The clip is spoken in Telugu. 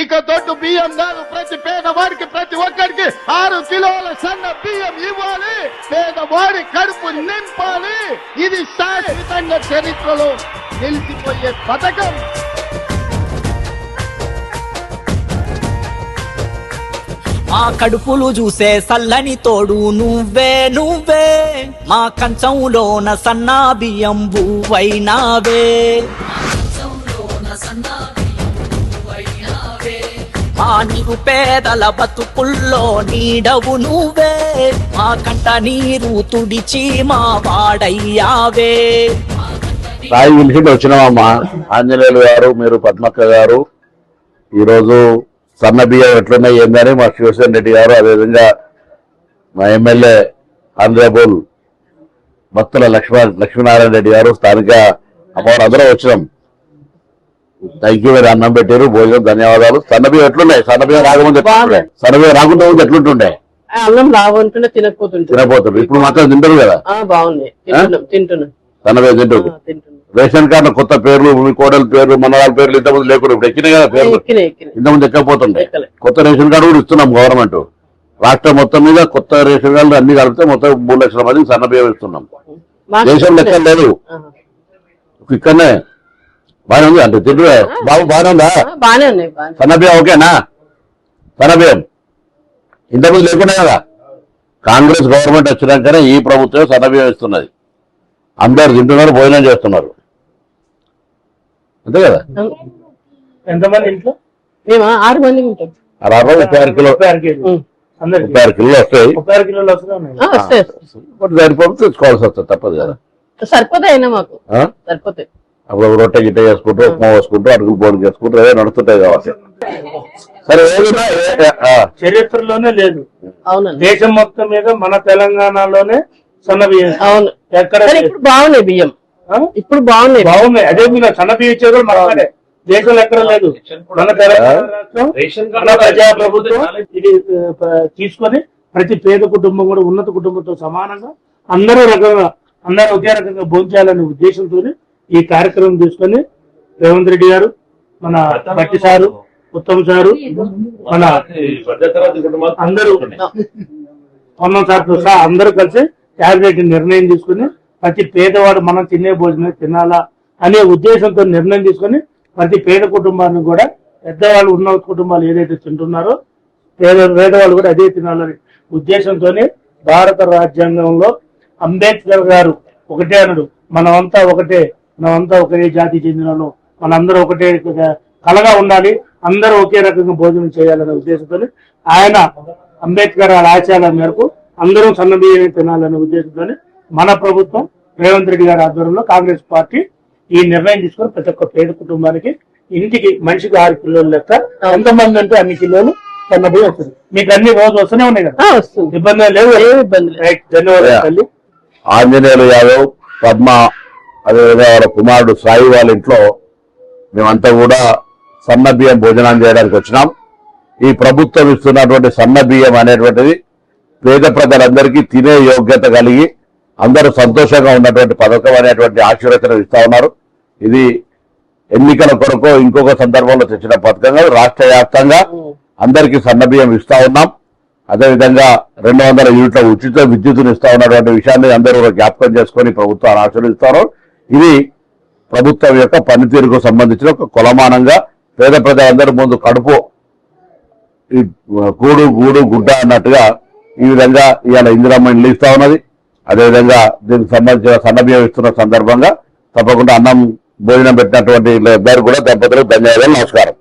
ఇక దొడ్డు బియ్యం కాదు ప్రతి పేదవాడికి ప్రతి ఒక్కరికి ఆరు కిలోల సన్న బియ్యం ఇవ్వాలి. పేదవాడి కడుపు నింపాలి. ఇది శాశ్వతంగా చరిత్రలో నిలిచిపోయే పథకం. మా కడుపులు చూసే సల్లని తోడు నువ్వే నువ్వే. మా కంచంలోన సన్నా బియ్యం బువ్వైనావే. మా నిరుపేదల బతుకుల్లో నీడవు నువ్వే. మా కంట నీరు తుడిచి మా వాడయ్యావే. సాయి పిలిచిండి వచ్చినామమ్మా ఆంజనేయులు గారు మీరు పద్మక్క గారు ఈరోజు సన్న బియ్యం ఎట్లున్నాయి ఏందని మా శివసేన రెడ్డి గారు అదేవిధంగా మా ఎమ్మెల్యే ఆనరబుల్ భక్తుల లక్ష్మ లక్ష్మీనారాయణ రెడ్డి గారు స్థానిక అమ్మవారు అందరూ వచ్చినాం. థ్యాంక్ యూ మీరు అన్నం పెట్టారు భోజనం ధన్యవాదాలు. సన్న బియ్యం ఎట్లున్నాయి? సన్న బియ్యం రాకముందు ఎట్లుండే సన్న బియ్యం రాకుండా ముందు ఎట్లుంటుండే? అన్నం లాగుంటుండే తినకపోతుంటే తినపోతుంది ఇప్పుడు మాత్రం తింటారు కదా? బాగుంది. తింటున్నాం తింటున్నాం. సన్న బియ్యం ఆ, తింటారు రేషన్ కార్డు కొత్త పేర్లు మీ కోడల పేర్లు మనవాళ్ళ పేర్లు ఇంతకుముందు లేకుండా ఇప్పుడు ఎక్కినాయి కదా పేర్లు? ఇంతకుముందు ఎక్కకపోతుండే. కొత్త రేషన్ కార్డు కూడా ఇస్తున్నాం గవర్నమెంట్ రాష్ట్రం మొత్తం మీద కొత్త రేషన్ కార్డులు అన్ని కలిపితే మొత్తం మూడు లక్షల మందికి సన్న బియ్యం ఇస్తున్నాం దేశం లెక్క లేదు. ఇక్కడనే బాగానే ఉంది అంటే తింటే బాబు బాగానే ఉందా బానే ఉన్నాయి బానే సన్న బియ్యం ఓకేనా? సన్న బియ్యం ఇంతకుముందు లేకుండా కదా? కాంగ్రెస్ గవర్నమెంట్ వచ్చినాకనే ఈ ప్రభుత్వం సన్న బియ్యం ఇస్తున్నది అందరు తింటున్నారు భోజనం చేస్తున్నారు. అంతే కదా? ఎంతమంది ఇంట్లో? మేము? ఆరు మంది ఉంటాం. ముప్పై ఆరు కిలో. ముప్పై ఆరు కిలోలు వస్తాయి. ముప్పై ఆరు కిలోలు వస్తాయి సరిపోతే తెచ్చుకోవాల్సి వస్తుంది తప్పదు కదా. సరిపోతాయి అయినా మాకు? సరిపోతాయి. అప్పుడు రొట్టె గిట్ట చేసుకుంటూ ఉప్మా వేసుకుంటూ అడుగులు పోటీ చేసుకుంటూ ఏదో నడుస్తుంటాయి కాబట్టి సరే చరిత్రలోనే లేదు. అవునండి. దేశం మొత్తం మీద మన తెలంగాణలోనే సన్న బియ్యం అవును. ఎక్కడ బాగున్నాయి బియ్యం? ఇప్పుడు బాగున్నాయి బాగున్నాయి. అదే మీరు సన్న బియ్యం ఇచ్చేది మనకడే దేశంలో ఎక్కడ లేదు. మన తెలంగాణ ప్రజా ప్రభుత్వం ఇది తీసుకొని ప్రతి పేద కుటుంబం కూడా ఉన్నత కుటుంబంతో సమానంగా అందరూ రకంగా అందరూ ఒకే రకంగా భోంచాలనే ఉద్దేశంతో ఈ కార్యక్రమం తీసుకొని రేవంత్ రెడ్డి గారు మన బట్టి సారు ఉత్తమ్ సారు మన అందరూ పొన్నం సార్తో సహా అందరూ కలిసి క్యాబినెట్ నిర్ణయం తీసుకుని ప్రతి పేదవాడు మనం తినే భోజనం తినాలా అనే ఉద్దేశంతో నిర్ణయం తీసుకుని ప్రతి పేద కుటుంబాన్ని కూడా పెద్దవాళ్ళు ఉన్న కుటుంబాలు ఏదైతే తింటున్నారో పేద పేదవాళ్ళు కూడా అదే తినాలని ఉద్దేశంతోనే భారత రాజ్యాంగంలో అంబేద్కర్ గారు ఒకటే అనడు మనమంతా ఒకటే. మనమంతా ఒకటే జాతి చెందిన. మనందరూ ఒకటే కలగా ఉండాలి. అందరూ ఒకే రకంగా భోజనం చేయాలనే ఉద్దేశంతో ఆయన అంబేద్కర్ గారి ఆశయాల మేరకు అందరూ సన్న బియ్యమే తినాలనే ఉద్దేశంతో మన ప్రభుత్వం రేవంత్ రెడ్డి గారి ఆధ్వర్యంలో కాంగ్రెస్ పార్టీ ఈ నిర్ణయం తీసుకొని ప్రతి ఒక్క పేద కుటుంబానికి ఇంటికి మనిషికి ఆరు కిలోలు లెక్క ఎంతమంది అంటే అన్ని కిలోలు సన్న బియ్యం వస్తుంది. మీకు అన్ని రోజు వస్తూనే ఉన్నాయి కదా? ఇబ్బంది రైట్ ధన్యవాదాలు తల్లి. ఆంజనేయులు యాదవ్ పద్మ అదేవిధంగా వాళ్ళ కుమారుడు సాయి వాళ్ళ ఇంట్లో మేమంతా కూడా సన్న బియ్యం భోజనం చేయడానికి వచ్చినాం. ఈ ప్రభుత్వం ఇస్తున్నటువంటి సన్న బియ్యం అనేటువంటిది పేద ప్రజలందరికీ తినే యోగ్యత కలిగి అందరూ సంతోషంగా ఉన్నటువంటి పథకం అనేటువంటి ఆశీర్వచనం ఇస్తా ఉన్నారు. ఇది ఎన్నికల కొరకు ఇంకొక సందర్భంలో తెచ్చిన పథకం కాదు రాష్ట్ర వ్యాప్తంగా అందరికీ సన్న బియ్యం ఇస్తా ఉన్నాం. అదేవిధంగా రెండు వందల యూనిట్ల ఉచిత విద్యుత్తును ఇస్తా ఉన్నటువంటి విషయాన్ని అందరూ జ్ఞాపకం చేసుకొని ప్రభుత్వాన్ని ఆశీర్వదిస్తారు. ఇది ప్రభుత్వం యొక్క పనితీరుకు సంబంధించిన ఒక కొలమానంగా పేద ప్రజలందరి ముందు కడుపు ఈ కూడు గూడు గుడ్డ అన్నట్టుగా ఈ విధంగా ఇవాళ ఇందిరమ్మ ఇల్లు ఇస్తా ఉన్నది. అదేవిధంగా దీనికి సంబంధించిన సన్నబియ్యం ఇస్తున్న సందర్భంగా తప్పకుండా అన్నం భోజనం పెట్టినటువంటి ఇద్దరు కూడా దంపతులకు ధన్యవాదాలు నమస్కారం.